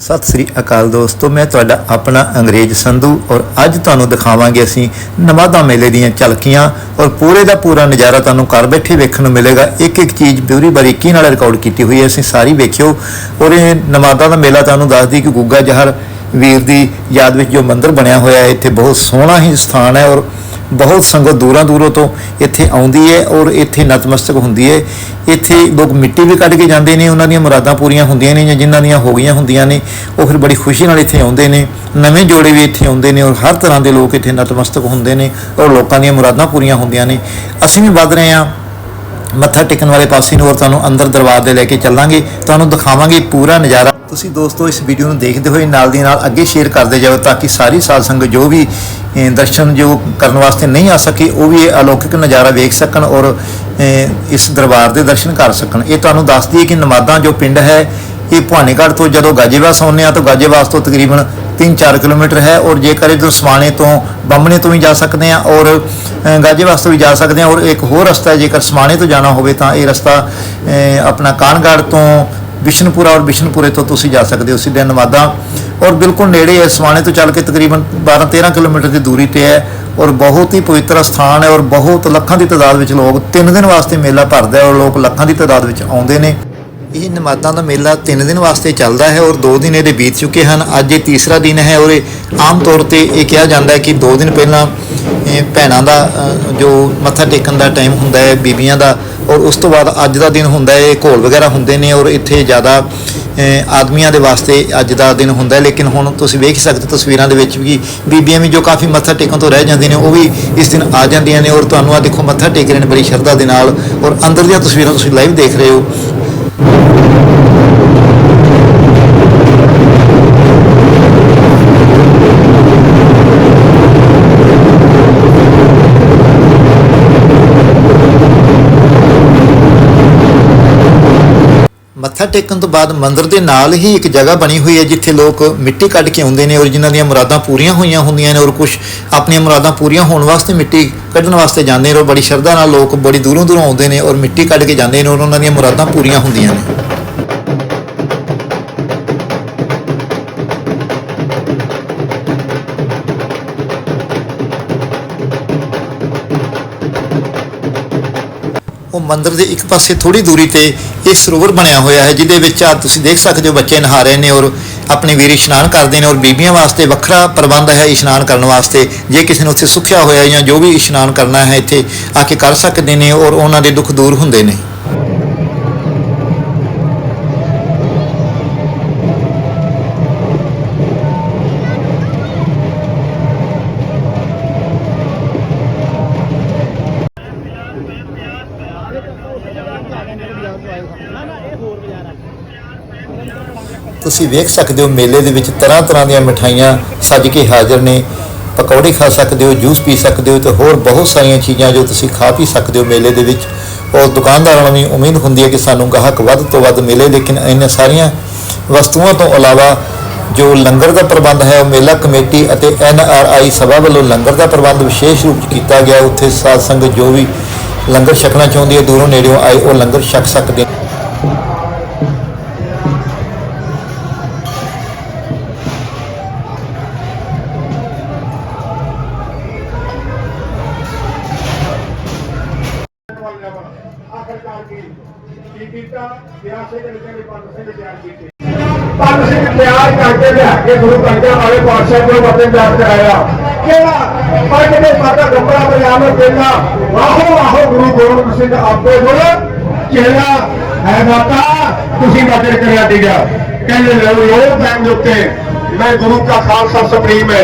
ਸਤਿ ਸ੍ਰੀ ਅਕਾਲ ਦੋਸਤੋ, ਮੈਂ ਤੁਹਾਡਾ ਆਪਣਾ ਅੰਗਰੇਜ਼ ਸੰਧੂ ਔਰ ਅੱਜ ਤੁਹਾਨੂੰ ਦਿਖਾਵਾਂਗੇ ਅਸੀਂ ਨਵਾਦਾ ਮੇਲੇ ਦੀਆਂ ਝਲਕੀਆਂ ਔਰ ਪੂਰੇ ਦਾ ਪੂਰਾ ਨਜ਼ਾਰਾ ਤੁਹਾਨੂੰ ਘਰ ਬੈਠੇ ਵੇਖਣ ਨੂੰ ਮਿਲੇਗਾ। ਇੱਕ ਇੱਕ ਚੀਜ਼ ਪੂਰੀ ਬਾਰੀਕੀ ਨਾਲ ਰਿਕਾਰਡ ਕੀਤੀ ਹੋਈ ਹੈ, ਅਸੀਂ ਸਾਰੀ ਵੇਖਿਓ। ਔਰ ਇਹ ਨਵਾਦਾ ਦਾ ਮੇਲਾ ਤੁਹਾਨੂੰ ਦੱਸਦੀ ਕਿ ਗੁੱਗਾ ਜਹਰ ਵੀਰ ਦੀ ਯਾਦ ਵਿੱਚ ਜੋ ਮੰਦਿਰ ਬਣਿਆ ਹੋਇਆ ਹੈ, ਇੱਥੇ ਬਹੁਤ ਸੋਹਣਾ ਹੀ ਸਥਾਨ ਹੈ ਔਰ ਬਹੁਤ ਸੰਗਤ ਦੂਰਾਂ ਦੂਰੋਂ ਤੋਂ ਇੱਥੇ ਆਉਂਦੀ ਹੈ ਔਰ ਇੱਥੇ ਨਤਮਸਤਕ ਹੁੰਦੀ ਹੈ। ਇੱਥੇ ਲੋਕ ਮਿੱਟੀ ਵੀ ਕੱਢ ਕੇ ਜਾਂਦੇ ਨੇ, ਉਹਨਾਂ ਦੀਆਂ ਮੁਰਾਦਾਂ ਪੂਰੀਆਂ ਹੁੰਦੀਆਂ ਨੇ ਜਾਂ ਜਿਨ੍ਹਾਂ ਦੀਆਂ ਹੋ ਗਈਆਂ ਹੁੰਦੀਆਂ ਨੇ, ਉਹ ਫਿਰ ਬੜੀ ਖੁਸ਼ੀ ਨਾਲ ਇੱਥੇ ਆਉਂਦੇ ਨੇ। ਨਵੇਂ ਜੋੜੇ ਵੀ ਇੱਥੇ ਆਉਂਦੇ ਨੇ ਔਰ ਹਰ ਤਰ੍ਹਾਂ ਦੇ ਲੋਕ ਇੱਥੇ ਨਤਮਸਤਕ ਹੁੰਦੇ ਨੇ ਔਰ ਲੋਕਾਂ ਦੀਆਂ ਮੁਰਾਦਾਂ ਪੂਰੀਆਂ ਹੁੰਦੀਆਂ ਨੇ। ਅਸੀਂ ਵੀ ਵੱਧ ਰਹੇ ਹਾਂ। ਮੱਥਾ ਟੇਕਣ ਵਾਲੇ ਪਾਸੇ ਨੂੰ ਔਰ ਤੁਹਾਨੂੰ ਅੰਦਰ ਦਰਬਾਰ ਦੇ ਲੈ ਕੇ ਚੱਲਾਂਗੇ। ਤੁਹਾਨੂੰ ਦਿਖਾਵਾਂਗੇ ਪੂਰਾ ਨਜ਼ਾਰਾ। ਤੁਸੀਂ ਦੋਸਤੋ, ਇਸ ਵੀਡੀਓ ਨੂੰ ਦੇਖਦੇ ਹੋਏ ਨਾਲ ਦੀ ਨਾਲ ਅੱਗੇ ਸ਼ੇਅਰ ਕਰਦੇ ਜਾਓ ਤਾਂ ਕਿ ਸਾਰੀ ਸਾਧ ਸੰਗਤ ਜੋ ਵੀ ਦਰਸ਼ਨ ਜੋ ਕਰਨ ਵਾਸਤੇ ਨਹੀਂ ਆ ਸਕੇ, ਉਹ ਵੀ ਇਹ ਅਲੌਕਿਕ ਨਜ਼ਾਰਾ ਵੇਖ ਸਕਣ ਔਰ ਇਸ ਦਰਬਾਰ ਦੇ ਦਰਸ਼ਨ ਕਰ ਸਕਣ। ਇਹ ਤੁਹਾਨੂੰ ਦੱਸਦੀ ਹੈ ਕਿ ਨਮਾਦਾਂ ਜੋ ਪਿੰਡ ਹੈ ਇਹ ਭਵਾਨੀਗੜ੍ਹ ਤੋਂ ਜਦੋਂ ਗਾਜੀਵਾਸ ਆਉਂਦੇ ਆ ਤਾਂ ਗਾਜੀਵਾਸ ਤੋਂ ਤਕਰੀਬਨ 3-4 ਕਿਲੋਮੀਟਰ ਹੈ ਔਰ ਜੇਕਰ ਇਹ ਸਮਾਣੇ ਤੋਂ ਬੰਬਣੇ ਤੋਂ ਵੀ ਜਾ ਸਕਦੇ ਆ ਔਰ ਅ, ਗਾਜੀਵਾਸ ਤੋਂ ਵੀ ਜਾ ਸਕਦੇ ਆ ਔਰ ਇੱਕ ਹੋਰ ਰਸਤਾ ਹੈ ਜੇਕਰ ਸਮਾਣੇ ਤੋਂ ਜਾਣਾ ਹੋਵੇ ਤਾਂ ਇਹ ਰਸਤਾ ਆਪਣਾ ਕਾਨਗੜ੍ਹ ਤੋਂ ਬਿਸ਼ਨਪੁਰਾ ਔਰ ਬਿਸ਼ਨਪੁਰੇ ਤੋਂ ਤੁਸੀਂ ਜਾ ਸਕਦੇ ਹੋ ਸਿੱਧੇ ਨਵਾਦਾ ਔਰ ਬਿਲਕੁਲ ਨੇੜੇ ਹੈ ਸਮਾਣੇ ਤੋਂ ਚੱਲ ਕੇ ਤਕਰੀਬਨ 12-13 ਕਿਲੋਮੀਟਰ ਦੀ ਦੂਰੀ ਤੇ ਹੈ ਔਰ ਬਹੁਤ ਹੀ ਪਵਿੱਤਰ ਸਥਾਨ ਹੈ ਔਰ ਬਹੁਤ ਲੱਖਾਂ ਦੀ ਤਾਦਾਦ ਵਿੱਚ ਲੋਕ ਤਿੰਨ ਦਿਨ ਵਾਸਤੇ ਮੇਲਾ ਭਰਦਾ ਹੈ ਔਰ ਲੋਕ ਲੱਖਾਂ ਦੀ ਤਾਦਾਦ ਵਿੱਚ ਆਉਂਦੇ ਨੇ। ਇਹ ਨਮਾਦਾਂ ਦਾ ਮੇਲਾ 3 ਦਿਨ ਵਾਸਤੇ ਚੱਲਦਾ ਹੈ ਔਰ 2 ਦਿਨ ਇਹਦੇ ਬੀਤ ਚੁੱਕੇ ਹਨ। ਅੱਜ ਇਹ ਤੀਸਰਾ ਦਿਨ ਹੈ ਔਰ ਇਹ ਆਮ ਤੌਰ ਤੇ ਇਹ ਕਿਹਾ ਜਾਂਦਾ ਹੈ ਕਿ 2 ਦਿਨ ਪਹਿਲਾਂ ਭੈਣਾਂ ਦਾ ਜੋ ਮੱਥਾ ਟੇਕਣ ਦਾ ਟਾਈਮ ਹੁੰਦਾ ਹੈ, ਬੀਬੀਆਂ ਦਾ, ਔਰ ਉਸ ਤੋਂ ਬਾਅਦ ਅੱਜ ਦਾ ਦਿਨ ਹੁੰਦਾ ਹੈ ਘੋਲ ਵਗੈਰਾ ਹੁੰਦੇ ਨੇ ਔਰ ਇੱਥੇ ਜ਼ਿਆਦਾ ਆਦਮੀਆਂ ਦੇ ਵਾਸਤੇ ਅੱਜ ਦਾ ਦਿਨ ਹੁੰਦਾ ਲੇਕਿਨ ਹੁਣ ਤੁਸੀਂ ਵੇਖ ਸਕਦੇ ਹੋ ਤਸਵੀਰਾਂ ਦੇ ਵਿੱਚ ਵੀ ਬੀਬੀਆਂ ਵੀ ਜੋ ਕਾਫੀ ਮੱਥਾ ਟੇਕਣ ਤੋਂ ਰਹਿ ਜਾਂਦੀਆਂ ਨੇ, ਉਹ ਵੀ ਇਸ ਦਿਨ ਆ ਜਾਂਦੀਆਂ ਨੇ ਔਰ ਤੁਹਾਨੂੰ ਆ ਦੇਖੋ ਮੱਥਾ ਟੇਕ ਰਹੇ ਨੇ ਬੜੀ ਸ਼ਰਧਾ ਦੇ ਨਾਲ ਔਰ ਅੰਦਰ ਦੀਆਂ ਤਸਵੀਰਾਂ ਤੁਸੀਂ ਲਾਈਵ ਦੇਖ ਰਹੇ ਹੋ। ਮੱਥਾ ਟੇਕਣ ਤੋਂ ਬਾਅਦ ਮੰਦਿਰ ਦੇ ਨਾਲ ਹੀ ਇੱਕ ਜਗ੍ਹਾ ਬਣੀ ਹੋਈ ਹੈ ਜਿੱਥੇ ਲੋਕ ਮਿੱਟੀ ਕੱਢ ਕੇ ਆਉਂਦੇ ਨੇ ਔਰ ਜਿਨ੍ਹਾਂ ਦੀਆਂ ਮੁਰਾਦਾਂ ਪੂਰੀਆਂ ਹੋਈਆਂ ਹੁੰਦੀਆਂ ਨੇ ਔਰ ਕੁਝ ਆਪਣੀਆਂ ਮੁਰਾਦਾਂ ਪੂਰੀਆਂ ਹੋਣ ਵਾਸਤੇ ਮਿੱਟੀ ਕੱਢਣ ਵਾਸਤੇ ਜਾਂਦੇ ਨੇ ਔਰ ਬੜੀ ਸ਼ਰਧਾ ਨਾਲ ਲੋਕ ਬੜੀ ਦੂਰੋਂ ਦੂਰੋਂ ਆਉਂਦੇ ਨੇ ਔਰ ਮਿੱਟੀ ਕੱਢ ਕੇ ਜਾਂਦੇ ਨੇ ਔਰ ਉਹਨਾਂ ਦੀਆਂ ਮੁਰਾਦਾਂ ਪੂਰੀਆਂ ਹੁੰਦੀਆਂ ਨੇ। ਉਹ ਮੰਦਿਰ ਦੇ ਇੱਕ ਪਾਸੇ ਥੋੜੀ ਦੂਰੀ ਤੇ ਇਹ ਸਰੋਵਰ ਬਣਿਆ ਹੋਇਆ ਹੈ, ਜਿਹਦੇ ਵਿੱਚ ਆ ਤੁਸੀਂ ਦੇਖ ਸਕਦੇ ਹੋ ਬੱਚੇ ਨਹਾ ਰਹੇ ਨੇ ਔਰ ਆਪਣੇ ਵੀਰ ਇਸ਼ਨਾਨ ਕਰਦੇ ਨੇ ਔਰ ਬੀਬੀਆਂ ਵਾਸਤੇ ਵੱਖਰਾ ਪ੍ਰਬੰਧ ਹੈ ਇਸ਼ਨਾਨ ਕਰਨ ਵਾਸਤੇ। ਜੇ ਕਿਸੇ ਨੂੰ ਉੱਥੇ ਸੁੱਖਿਆ ਹੋਇਆ ਜਾਂ ਜੋ ਵੀ ਇਸ਼ਨਾਨ ਕਰਨਾ ਹੈ ਇੱਥੇ ਆ ਕੇ ਕਰ ਸਕਦੇ ਨੇ ਔਰ ਉਹਨਾਂ ਦੇ ਦੁੱਖ ਦੂਰ ਹੁੰਦੇ ਨੇ। ਤੁਸੀਂ ਵੇਖ ਸਕਦੇ ਹੋ ਮੇਲੇ ਦੇ ਵਿੱਚ ਤਰ੍ਹਾਂ ਤਰ੍ਹਾਂ ਦੀਆਂ ਮਠਾਈਆਂ ਸੱਜ ਕੇ ਹਾਜ਼ਰ ਨੇ। ਪਕੌੜੇ ਖਾ ਸਕਦੇ ਹੋ, ਜੂਸ ਪੀ ਸਕਦੇ ਹੋ ਤੇ ਹੋਰ ਬਹੁਤ ਸਾਰੀਆਂ ਚੀਜ਼ਾਂ ਜੋ ਤੁਸੀਂ ਖਾ ਪੀ ਸਕਦੇ ਹੋ ਮੇਲੇ ਦੇ ਵਿੱਚ। ਔਰ ਦੁਕਾਨਦਾਰਾਂ ਨੂੰ ਵੀ ਉਮੀਦ ਹੁੰਦੀ ਹੈ ਕਿ ਸਾਨੂੰ ਗਾਹਕ ਵੱਧ ਤੋਂ ਵੱਧ ਮਿਲੇ, ਲੇਕਿਨ ਇਹਨਾਂ ਸਾਰੀਆਂ ਵਸਤੂਆਂ ਤੋਂ ਇਲਾਵਾ ਜੋ ਲੰਗਰ ਦਾ ਪ੍ਰਬੰਧ ਹੈ, ਉਹ ਮੇਲਾ ਕਮੇਟੀ ਅਤੇ ਐਨ ਆਰ ਆਈ ਸਭਾ ਵੱਲੋਂ ਲੰਗਰ ਦਾ ਪ੍ਰਬੰਧ ਵਿਸ਼ੇਸ਼ ਰੂਪ 'ਚ ਕੀਤਾ ਗਿਆ। ਉੱਥੇ ਸਾਧ ਸੰਗਤ ਜੋ ਵੀ ਲੰਗਰ ਛਕਣਾ ਚਾਹੁੰਦੀ ਹੈ, ਦੂਰੋਂ ਨੇੜਿਓਂ ਆਏ ਉਹ ਲੰਗਰ ਛਕ ਸਕਦੇ ਨੇ ਆਖਰਕਾਰ ਕੀ? ਕੀ ਕੀਤਾ? ਸਿਆਸਤ ਦੇ ਵਿੱਚ ਪੰਜ ਸਿੰਘ ਤਿਆਰ ਕੀਤੇ। ਪੰਜ ਸਿੰਘ ਤਿਆਰ ਕਰਕੇ ਲਿਆ ਕੇ ਗੁਰੂ ਕੰਜਾਂ ਵਾਲੇ ਪਾਤਸ਼ਾਹ ਕੋਲ ਵਤਨ ਤਿਆਰ ਕਰਾਇਆ। ਕਿਹੜਾ? ਪੰਜ ਦੇ ਮਾਤਾ ਗੱਪੜਾ ਬਰਿਆਮ ਕਹਿੰਦਾ ਵਾਹੋ ਵਾਹੋ ਗੁਰੂ ਗੋਬਿੰਦ ਸਿੰਘ ਆਪੇ ਬੋਲ ਚੇਲਾ ਹੈ ਮਾਤਾ, ਤੁਸੀਂ ਵਤਨ ਕਰਿਆ ਦੀਗਾ ਕਹਿੰਦੇ, ਲੋ ਲੋ ਟਾਈਮ ਦੇ ਉੱਤੇ। ਮੈਂ ਗੁਰੂ ਕਾ ਖਾਲਸਾ ਸੁਪਰੀਮ ਹੈ।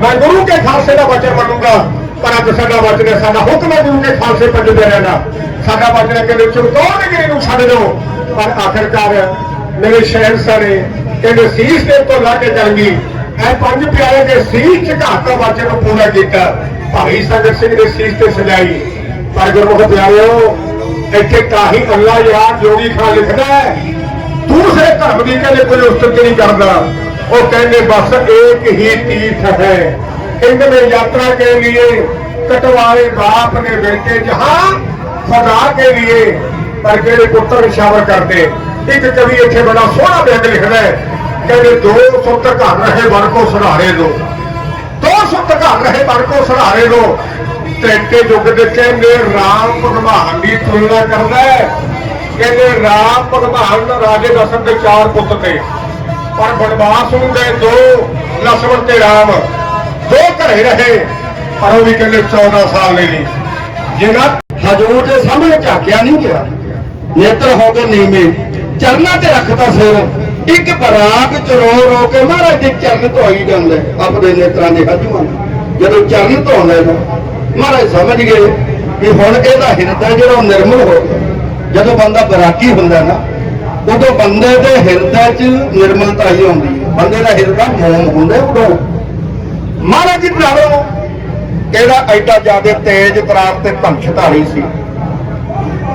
ਮੈਂ ਗੁਰੂ ਕੇ ਖਾਲਸੇ ਦਾ ਵਚਨ ਮੰਨੂਗਾ। ਪਰ ਅੱਜ ਸਾਡਾ ਵਚਨ ਸਾਡਾ ਹੁਕਮ ਹੈ ਗੁਰੂ ਕੇ ਖਾਲਸੇ ਪੰਜਦੇ ਰਹਿਣਾ ਸਾਡਾ ਵਚਨ ਹੈ ਕਿ ਚੁਰਤੋੜਗੇ ਨੂੰ ਛੱਡ ਦਿਓ ਪਰ ਆਖਿਰਕਾਰ ਮੇਰੇ ਸ਼ਹਿਨशाह ਸਾਰੇ ਕਹਿੰਦੇ, ਸੀਸ ਦੇ ਉੱਤੇ ਲਾ ਕੇ ਜਾਂਗੀ ਇਹ ਪੰਜ ਪਿਆਰੇ ਦੇ ਸੀਸ ਝਕਾਤਾ ਵਚਨ ਨੂੰ ਪੂਰਾ ਕੀਤਾ। ਭਾਈ ਸੰਗਤ ਸਿੰਘ ਦੇ ਸੀਸ ਤੇ ਸਜਾਈ। ਪਰ ਗੁਰਮੁਖ ਪਿਆਰਿਓ, ਇੱਥੇ ਕਾਹੀ ਅੱਲਾ ਯਾਰ ਜੋਗੀ ਖਾਨ ਲਿਖਦਾ ਹੈ। ਦੂਸਰੇ ਧਰਮ ਦੀ ਕਹਿੰਦੇ ਕੋਈ ਉਸਤਤ ਨਹੀਂ ਕਰਦਾ। ਉਹ ਕਹਿੰਦੇ, ਬਸ ਇੱਕ ਹੀ ਤੀਰਥ ਹੈ। इनमें में यात्रा के लिए कटवाए बाप ने बेटे जहां फजा के लिए पर मेरे पुत्र निशावर करते एक कवि इतने बड़ा सोहना व्यंग लिखना है कहते दो सुत घर रहे वर को सहारे दो दो सुत घर रहे वर को सहारे दो ਤੇਟੇ ਜੁਗ ਦੇ ਕਹਿੰਦੇ ਰਾਮ ਭਗਵਾਨ ਦੀ ਤੁਲਨਾ ਕਰਦਾ ਹੈ ਕਹਿੰਦੇ ਰਾਮ ਭਗਵਾਨ ਰਾਜੇ ਦਸ਼ਰਥ ਦੇ ਚਾਰ ਪੁੱਤ ਤੇ ਪਰ ਬਨਵਾਸ ਨੂੰ ਗਏ ਦੋ ਲਖਮਣ ਤੇ ਰਾਮ ਦੋ ਘਰੇ ਰਹੇ, ਪਰ ਉਹ ਵੀ ਕਹਿੰਦੇ 14 ਸਾਲ ਲਈ ਨਹੀਂ। ਜਿਨ੍ਹਾਂ ਹਜੂਰ ਦੇ ਸਾਹਮਣੇ ਝਾਕਿਆ ਨਹੀਂ ਗਿਆ, ਨੇਤਰ ਹੋ ਕੇ ਨੀਵੇਂ, ਚਰਨਾਂ ਤੇ ਰੱਖਦਾ ਸਿਰ, ਇੱਕ ਬਰਾਕ ਚ ਰੋ ਰੋ ਕੇ ਮਹਾਰਾਜ ਦੇ ਚਰਨ ਧੋਈ ਜਾਂਦੇ, ਆਪਣੇ ਨੇਤਰਾਂ ਦੇ ਹਜੂਆਂ ਨੂੰ। ਜਦੋਂ ਚਰਨ ਧੋਂਦੇ ਮਹਾਰਾਜ ਸਮਝ ਗਏ ਕਿ ਹੁਣ ਇਹਦਾ ਹਿਰਦਾ ਜਿਹੜਾ ਉਹ ਨਿਰਮਲ ਹੋ ਗਿਆ। ਜਦੋਂ ਬੰਦਾ ਬਰਾਕੀ ਹੁੰਦਾ ਨਾ, ਉਦੋਂ ਬੰਦੇ ਦੇ ਹਿਰਦੇ 'ਚ ਨਿਰਮਲਤਾ ਹੀ ਆਉਂਦੀ ਹੈ। ਬੰਦੇ ਦਾ ਹਿਰਦਾ ਮੋਮ ਹੁੰਦਾ, ਉਦੋਂ ਮਹਾਰਾਜ ਜੀ ਨਾਲੋਂ ਇਹਦਾ ਐਡਾ ਜ਼ਿਆਦਾ ਤੇਜ ਤਰਾਰ ਤੇ ਧੰਛਧਾਰੀ ਸੀ?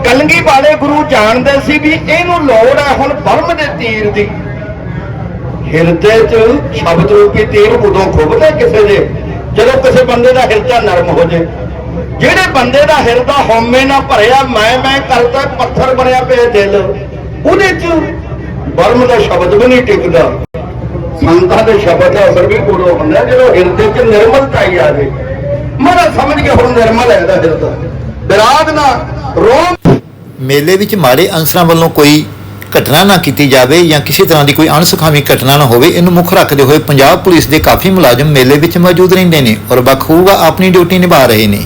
ਕਲੰਗੀ ਵਾਲੇ ਗੁਰੂ ਜਾਣਦੇ ਸੀ ਵੀ ਇਹਨੂੰ ਲੋੜ ਹੈ ਹੁਣ ਬਰਮ ਦੇ ਤੀਰ ਦੀ। ਹਿਰਦੇ 'ਚ ਸ਼ਬਦ ਰੂਪੀ ਤੀਰ ਉਦੋਂ ਖੁੱਭਦਾ ਕਿਸੇ ਦੇ, ਜਦੋਂ ਕਿਸੇ ਬੰਦੇ ਦਾ ਹਿਰਦਾ ਨਰਮ ਹੋ ਜੇ। ਜਿਹੜੇ ਬੰਦੇ ਦਾ ਹਿਰਦਾ ਹਉਮੈ ਨਾਲ ਭਰਿਆ, ਮੈਂ ਮੈਂ ਕਰਦਾ, ਪੱਥਰ ਬਣਿਆ ਪਿਆ ਦਿਲ, ਉਹਦੇ 'ਚ ਬਰਮ ਦਾ ਸ਼ਬਦ ਵੀ ਨਹੀਂ ਟਿਕਦਾ। ਸੰਤਾਂ ਦੇ ਸ਼ਬਦ ਦਾ ਅਸਰ ਵੀ ਉਦੋਂ ਹੁੰਦਾ, ਜਦੋਂ ਹਿਰਦੇ 'ਚ ਨਿਰਮਲਤਾ ਹੀ ਆ ਜਾਏ। ਮਨ ਸਮਝ ਕੇ ਹੁਣ ਨਿਰਮਲ ਹੈ ਇਹਦਾ ਹਿਰਦਾ। ਵਿਰਾਗ ਨਾ, ਰੋਮ। ਮੇਲੇ ਵਿੱਚ ਮਾੜੇ ਅਨਸਰਾਂ ਵੱਲੋਂ ਕੋਈ ਘਟਨਾ ਨਾ ਕੀਤੀ ਜਾਵੇ ਜਾਂ ਕਿਸੇ ਤਰ੍ਹਾਂ ਦੀ ਕੋਈ ਅਣਸੁਖਾਵੀ ਘਟਨਾ ਨਾ ਹੋਵੇ, ਇਹਨੂੰ ਮੁੱਖ ਰੱਖਦੇ ਹੋਏ ਪੰਜਾਬ ਪੁਲਿਸ ਦੇ ਕਾਫੀ ਮੁਲਾਜ਼ਮ ਮੇਲੇ ਵਿੱਚ ਮੌਜੂਦ ਰਹਿੰਦੇ ਨੇ ਔਰ ਬਖੂਬਾ ਆਪਣੀ ਡਿਊਟੀ ਨਿਭਾ ਰਹੇ ਨੇ।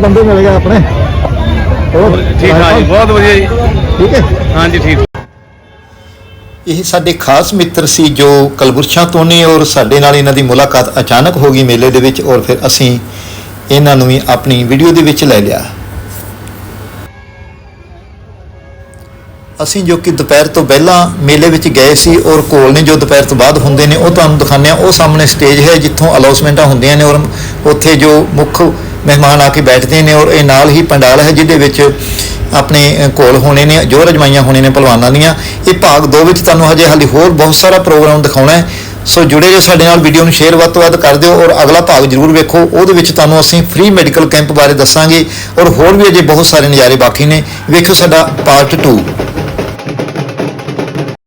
ਬੰਦੇ ਮਿਲ ਗਏ ਆਪਣੇ। ਹੋਰ? ਠੀਕ ਠਾਕ ਜੀ ਬਹੁਤ ਵਧੀਆ ਜੀ। ਠੀਕ ਹੈ? ਹਾਂਜੀ ਠੀਕ। ਇਹ ਸਾਡੇ ਖਾਸ ਮਿੱਤਰ ਸੀ ਜੋ ਕਲਬੁਰਸ਼ਾਂ ਤੋਂ ਨੇ ਔਰ ਸਾਡੇ ਨਾਲ ਇਹਨਾਂ ਦੀ ਮੁਲਾਕਾਤ ਅਚਾਨਕ ਹੋ ਗਈ ਮੇਲੇ ਦੇ ਵਿੱਚ ਔਰ ਫਿਰ ਅਸੀਂ ਇਹਨਾਂ ਨੂੰ ਵੀ ਆਪਣੀ ਵੀਡੀਓ ਦੇ ਵਿੱਚ ਲੈ ਲਿਆ। ਅਸੀਂ ਜੋ ਕਿ ਦੁਪਹਿਰ ਤੋਂ ਪਹਿਲਾਂ ਮੇਲੇ ਵਿੱਚ ਗਏ ਸੀ ਔਰ ਕੋਲ ਨੇ ਜੋ ਦੁਪਹਿਰ ਤੋਂ ਬਾਅਦ ਹੁੰਦੇ ਨੇ ਉਹ ਤੁਹਾਨੂੰ ਦਿਖਾਉਂਦੇ ਆ ਉਹ ਸਾਹਮਣੇ ਸਟੇਜ ਹੈ ਜਿੱਥੋਂ ਅਨਾਉਂਸਮੈਂਟਾਂ ਹੁੰਦੀਆਂ ਨੇ ਔਰ ਉੱਥੇ ਜੋ ਮੁੱਖ ਮਹਿਮਾਨ ਆ ਕੇ ਬੈਠਦੇ ਨੇ ਔਰ ਇਹ ਨਾਲ ਹੀ ਪੰਡਾਲ ਹੈ ਜਿਹਦੇ ਵਿੱਚ ਆਪਣੇ ਕੋਲ ਹੋਣੇ ਨੇ, ਜੋ ਰਜਮਾਈਆਂ ਹੋਣੇ ਨੇ ਪਹਿਲਵਾਨਾਂ ਦੀਆਂ। ਇਹ ਭਾਗ 2 ਵਿੱਚ ਤੁਹਾਨੂੰ ਹਜੇ ਹਾਲੇ ਹੋਰ ਬਹੁਤ ਸਾਰਾ ਪ੍ਰੋਗਰਾਮ ਦਿਖਾਉਣਾ ਹੈ। ਸੋ ਜੁੜੇ ਜੋ ਸਾਡੇ ਨਾਲ, ਵੀਡੀਓ ਨੂੰ ਸ਼ੇਅਰ ਵੱਧ ਤੋਂ ਵੱਧ ਕਰ ਦਿਓ ਔਰ ਅਗਲਾ ਭਾਗ ਜ਼ਰੂਰ ਵੇਖੋ। ਉਹਦੇ ਵਿੱਚ ਤੁਹਾਨੂੰ ਅਸੀਂ ਫ੍ਰੀ ਮੈਡੀਕਲ ਕੈਂਪ ਬਾਰੇ ਦੱਸਾਂਗੇ ਔਰ ਹੋਰ ਵੀ ਅਜੇ ਬਹੁਤ ਸਾਰੇ ਨਜ਼ਾਰੇ ਬਾਕੀ ਨੇ। ਵੇਖੋ ਸਾਡਾ ਪਾਰਟ 2